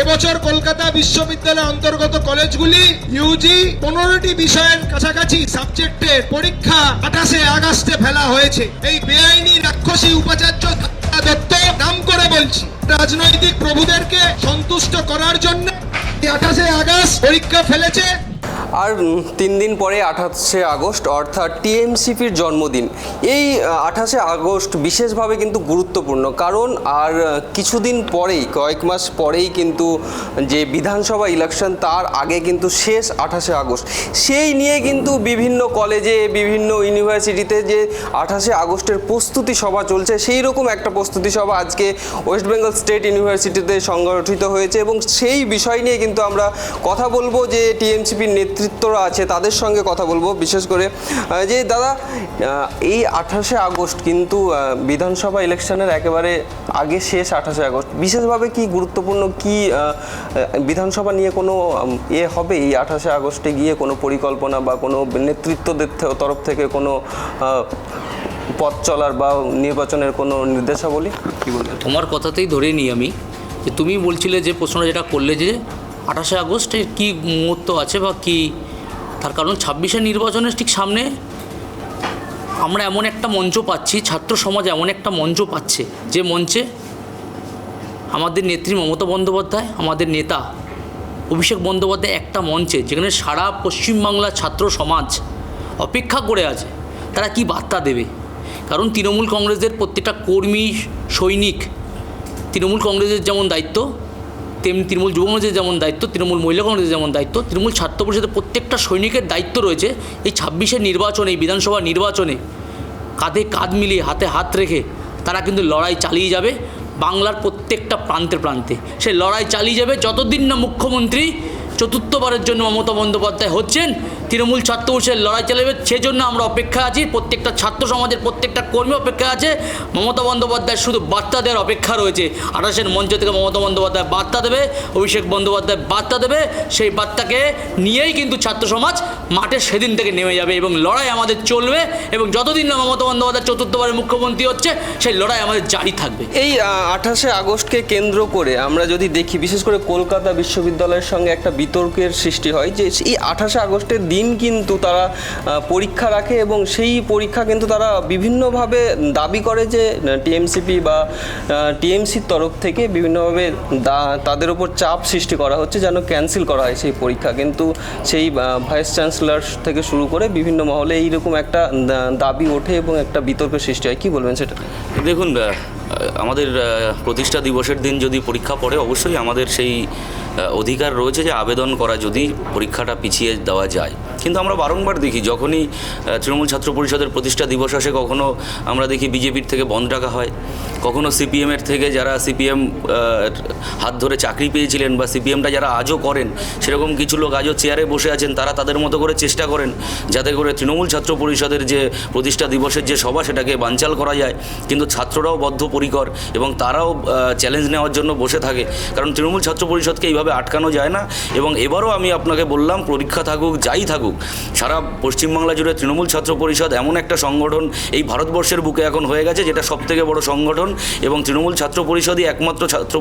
এবছর কলকাতা বিশ্ববিদ্যালয়ের অন্তর্গত কলেজগুলি ইউজি পনেরোটি বিষয়ের কাছাকাছি সাবজেক্টের পরীক্ষা আঠাশে আগস্টে ফেলা হয়েছে। এই বেআইনি রাক্ষসী উপাচার্য দত্ত নাম করে বলছি, রাজনৈতিক প্রভুদেরকে সন্তুষ্ট করার জন্য আঠাশে আগস্ট পরীক্ষা ফেলেছে। আর তিন দিন পরে আঠাশে আগস্ট, অর্থাৎ টিএমসিপির জন্মদিন। এই আঠাশে আগস্ট বিশেষভাবে কিন্তু গুরুত্বপূর্ণ। কারণ, আর কিছুদিন পরেই, কয়েক মাস পরেই কিন্তু যে বিধানসভা ইলেকশন, তার আগে কিন্তু শেষ আঠাশে আগস্ট। সেই নিয়ে কিন্তু বিভিন্ন কলেজে, বিভিন্ন ইউনিভার্সিটিতে যে আঠাশে আগস্টের প্রস্তুতি সভা চলছে, সেই রকম একটা প্রস্তুতি সভা আজকে ওয়েস্ট বেঙ্গল স্টেট ইউনিভার্সিটিতে সংগঠিত হয়েছে। এবং সেই বিষয় নিয়ে কিন্তু আমরা কথা বলব যে টিএমসিপির নেতৃত্বরা আছে তাদের সঙ্গে কথা বলব। বিশেষ করে যে দাদা এই আঠাশে আগস্ট কিন্তু বিধানসভা ইলেকশনের একেবারে আগে শেষ আঠাশে আগস্ট। বিশেষভাবে কি গুরুত্বপূর্ণ কি বিধানসভা নিয়ে কোনো উম, ইয়ে হবে এই আঠাশে আগস্টে গিয়ে কোনো পরিকল্পনা বা কোনো নেতৃত্বদের তরফ থেকে কোনো পথ চলার বা নির্বাচনের কোনো নির্দেশাবলী? কী বলবেন তোমার কথাতেই ধরে নিই আমি যে তুমি বলছিলে যে প্রশ্নটা যেটা করলে যে আঠাশে আগস্টের কী মুহূর্ত আছে বা কি? তার কারণ ছাব্বিশে নির্বাচনের ঠিক সামনে আমরা এমন একটা মঞ্চ পাচ্ছি, ছাত্র সমাজ এমন একটা মঞ্চ পাচ্ছে, যে মঞ্চে আমাদের নেত্রী মমতা বন্দ্যোপাধ্যায়, আমাদের নেতা অভিষেক বন্দ্যোপাধ্যায় একটা মঞ্চে, যেখানে সারা পশ্চিমবাংলার ছাত্র সমাজ অপেক্ষা করে আছে, তারা কি বার্তা দেবে? কারণ তৃণমূল কংগ্রেসের প্রত্যেকটা কর্মী, সৈনিক, তৃণমূল কংগ্রেসের যেমন দায়িত্ব তেমনি তৃণমূল যুব কংগ্রেসের যেমন দায়িত্ব, তৃণমূল মহিলা কংগ্রেসের যেমন দায়িত্ব, তৃণমূল ছাত্র পরিষদের প্রত্যেকটা সৈনিকের দায়িত্ব রয়েছে। এই ছাব্বিশের নির্বাচনে বিধানসভা নির্বাচনে কাঁধে কাঁধ মিলিয়ে হাতে হাত রেখে তারা কিন্তু লড়াই চালিয়ে যাবে বাংলার প্রত্যেকটা প্রান্তে প্রান্তে। সে লড়াই চালিয়ে যাবে যতদিন না মুখ্যমন্ত্রী চতুর্থবারের জন্য মমতা বন্দ্যোপাধ্যায় হচ্ছেন তৃণমূল ছাত্র পরিষদের লড়াই চালাবে, সেজন্য আমরা অপেক্ষা আছি। প্রত্যেকটা ছাত্র সমাজের প্রত্যেকটা কর্মী অপেক্ষা আছে। মমতা বন্দ্যোপাধ্যায় শুধু বার্তা দেওয়ার অপেক্ষা রয়েছে। আঠাশের মঞ্চ থেকে মমতা বন্দ্যোপাধ্যায় বার্তা দেবে, অভিষেক বন্দ্যোপাধ্যায় বার্তা দেবে। সেই বার্তাকে নিয়েই কিন্তু ছাত্র সমাজ মাঠে সেদিন থেকে নেমে যাবে এবং লড়াই আমাদের চলবে এবং যতদিন না মমতা বন্দ্যোপাধ্যায় চতুর্থবারের মুখ্যমন্ত্রী হচ্ছে, সেই লড়াই আমাদের জারি থাকবে। এই আঠাশে আগস্টকে কেন্দ্র করে আমরা যদি দেখি, বিশেষ করে কলকাতা বিশ্ববিদ্যালয়ের সঙ্গে একটা বিতর্কের সৃষ্টি হয় যে, এই আঠাশে আগস্টের দিন কিন্তু তারা পরীক্ষা রাখে এবং সেই পরীক্ষা কিন্তু তারা বিভিন্নভাবে দাবি করে যে টিএমসিপি বা টিএমসির তরফ থেকে বিভিন্নভাবে তাদের ওপর চাপ সৃষ্টি করা হচ্ছে যেন ক্যান্সেল করা হয় সেই পরীক্ষা। কিন্তু সেই ভাইস চ্যান্সেলর থেকে শুরু করে বিভিন্ন মহলে এইরকম একটা দাবি ওঠে এবং একটা বিতর্কের সৃষ্টি হয়। কী বলবেন সেটা? দেখুন আমাদের প্রতিষ্ঠা দিবসের দিন যদি পরীক্ষা পড়ে, অবশ্যই আমাদের সেই অধিকার রয়েছে যে আবেদন করা যদি পরীক্ষাটা পিছিয়ে দেওয়া যায়। কিন্তু আমরা বারংবার দেখি, যখনই তৃণমূল ছাত্র পরিষদের প্রতিষ্ঠা দিবস আসে, কখনো আমরা দেখি বিজেপির থেকে বন্ধ রাখা হয়, কখনো সিপিএমের থেকে যারা সিপিএম হাত ধরে চাকরি পেয়েছিলেন বা সিপিএমটা যারা আজও করেন, সেরকম কিছু লোক আজও চেয়ারে বসে আছেন, তারা তাদের মতো করে চেষ্টা করেন, যাতে করে তৃণমূল ছাত্র পরিষদের যে প্রতিষ্ঠা দিবসের যে সভা, সেটাকে বানচাল করা যায়। কিন্তু ছাত্ররাও বদ্ধপরিকর এবং তারাও চ্যালেঞ্জ নেওয়ার জন্য বসে থাকে। কারণ তৃণমূল ছাত্র পরিষদকে এইভাবে আটকানো যায় না। এবং এবারও আমি আপনাকে বললাম, পরীক্ষা থাকুক, যাই থাকুক সারা পশ্চিমবাংলা জুড়ে তৃণমূল ছাত্র পরিষদ এমন একটা সংগঠন এই ভারতবর্ষের বুকে এখন হয়ে গেছে, যেটা সবথেকে বড় সংগঠন এবং তৃণমূল ছাত্র পরিষদই একমাত্র ছাত্র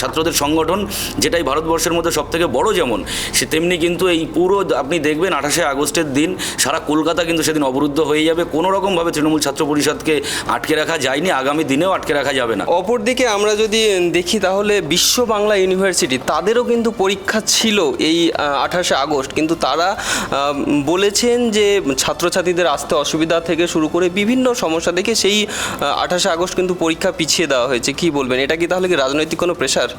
ছাত্রদের সংগঠন, যেটাই ভারতবর্ষের মধ্যে সবথেকে বড় যেমন। সে তেমনি কিন্তু এই পুরো আপনি দেখবেন আঠাশে আগস্টের দিন সারা কলকাতা কিন্তু সেদিন অবরুদ্ধ হয়ে যাবে। কোনো রকমভাবে তৃণমূল ছাত্র পরিষদকে আটকে রাখা যায়নি, আগামী দিনেও আটকে রাখা যাবে না। অপরদিকে আমরা যদি দেখি তাহলে বিশ্ব বাংলা ইউনিভার্সিটি, তাদেরও কিন্তু পরীক্ষা ছিল এই আঠাশে আগস্ট, কিন্তু তারা বলেছেন যে ছাত্রছাত্রীদের আসতে অসুবিধা থেকে শুরু করে বিভিন্ন সমস্যা দেখে সেই আঠাশে আগস্ট কিন্তু পরীক্ষা পিছিয়ে দেওয়া হয়েছে। কি বলবেন? এটা কি তাহলে কি রাজনৈতিক কোনো প্রেশার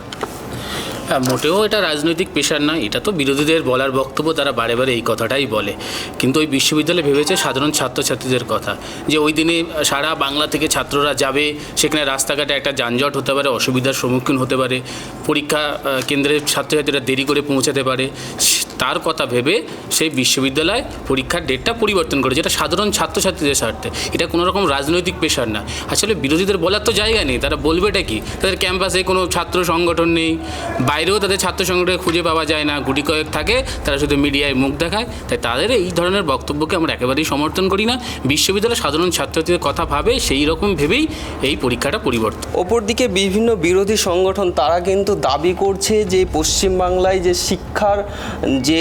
হ্যাঁ মোটেও এটা রাজনৈতিক পেশার নয় এটা তো বিরোধীদের বলার বক্তব্য তারা বারে বারে এই কথাটাই বলে। কিন্তু ওই বিশ্ববিদ্যালয় ভেবেছে সাধারণ ছাত্রছাত্রীদের কথা, যে ওই দিনে সারা বাংলা থেকে ছাত্ররা যাবে, সেখানে রাস্তাঘাটে একটা যানজট হতে পারে, অসুবিধার সম্মুখীন হতে পারে, পরীক্ষা কেন্দ্রে ছাত্রছাত্রীরা দেরি করে পৌঁছাতে পারে তার কথা ভেবে সেই বিশ্ববিদ্যালয় পরীক্ষার ডেটটা পরিবর্তন করে যেটা সাধারণ ছাত্রছাত্রীদের স্বার্থে। এটা কোনো রকম রাজনৈতিক পেশার না। আসলে বিরোধীদের বলার তো জায়গা নেই। তারা বলবেটা কি? তাদের ক্যাম্পাসে কোনো ছাত্র সংগঠন নেই। বাইরেও তাদের ছাত্র সংগঠন খুঁজে পাওয়া যায় না। গুটি কয়েক থাকে, তারা শুধু মিডিয়ায় মুখ দেখায়। তাই তাদের এই ধরনের বক্তব্যকে আমরা একেবারেই সমর্থন করি না। বিশ্ববিদ্যালয় সাধারণ ছাত্রছাত্রীদের কথা ভাবে, সেই রকম ভেবেই এই পরীক্ষাটা পরিবর্তন। অপরদিকে বিভিন্ন বিরোধী সংগঠন, তারা কিন্তু দাবি করছে যে পশ্চিমবাংলায় যে শিক্ষার যে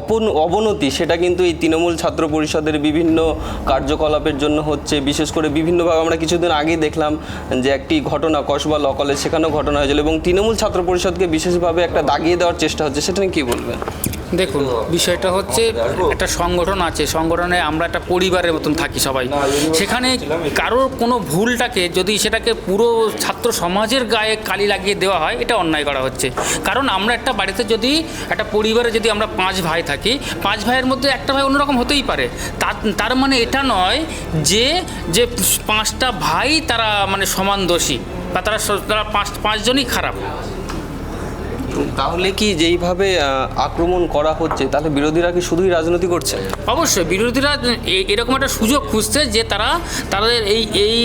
অপন, অবনতি সেটা কিন্তু এই তৃণমূল ছাত্র পরিষদের বিভিন্ন কার্যকলাপের জন্য হচ্ছে। বিশেষ করে বিভিন্নভাবে আমরা কিছুদিন আগে দেখলাম যে একটি ঘটনা, কসবা ল কলেজ, সেখানেও ঘটনা হয়েছিল এবং তৃণমূল ছাত্র পরিষদকে বিশেষভাবে একটা দাগিয়ে দেওয়ার চেষ্টা হচ্ছে। সেটা নিয়ে কী বলবেন? দেখুন, বিষয়টা হচ্ছে একটা সংগঠন আছে, সংগঠনে আমরা একটা পরিবারের মতন থাকি সবাই। সেখানে কারোর কোনো ভুলটাকে যদি সেটাকে পুরো ছাত্র সমাজের গায়ে কালি লাগিয়ে দেওয়া হয়, এটা অন্যায় করা হচ্ছে। কারণ আমরা একটা বাড়িতে যদি, একটা পরিবারে যদি আমরা পাঁচ ভাই থাকি, পাঁচ ভাইয়ের মধ্যে একটা ভাই অন্যরকম হতেই পারে। তার মানে এটা নয় যে যে পাঁচটা ভাই তারা মানে সমান দোষী, বা তারা তারা পাঁচ, পাঁচজনই খারাপ। তাহলে কি যেইভাবে আক্রমণ করা হচ্ছে, তাহলে বিরোধীরা কি শুধুই রাজনীতি করছে? অবশ্যই, বিরোধীরা এরকম একটা সুযোগ খুঁজছে যে তারা তাদের এই এই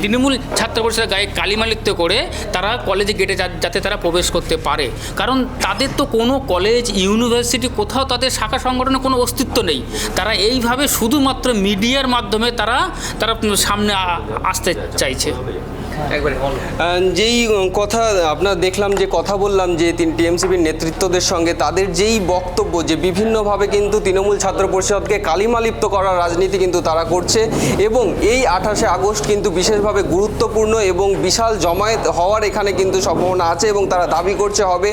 তৃণমূল ছাত্র পরিষদের গায়ে কালিমালিত্য করে তারা কলেজে গেটে যাতে তারা প্রবেশ করতে পারে। কারণ তাদের তো কোনো কলেজ ইউনিভার্সিটি কোথাও তাদের শাখা সংগঠনের কোনো অস্তিত্ব নেই। তারা এইভাবে শুধুমাত্র মিডিয়ার মাধ্যমে তারা তারা সামনে আসতে চাইছে। যেই কথা আপনার দেখলাম যে কথা বললাম যে তিন টিএমসিপির নেতৃত্বদের সঙ্গে, তাদের যেই বক্তব্য যে বিভিন্নভাবে কিন্তু তৃণমূল ছাত্র পরিষদকে কালিমালিপ্ত করার রাজনীতি কিন্তু তারা করছে এবং এই আঠাশে আগস্ট কিন্তু বিশেষভাবে গুরুত্বপূর্ণ এবং বিশাল জমায়েত হওয়ার এখানে কিন্তু সম্ভাবনা আছে এবং তারা দাবি করছে হবে।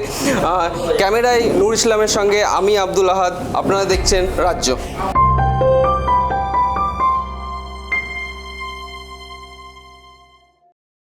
ক্যামেরায় নূর ইসলামের সঙ্গে আমি আব্দুল আহাদ, আপনারা দেখছেন রাজ্য।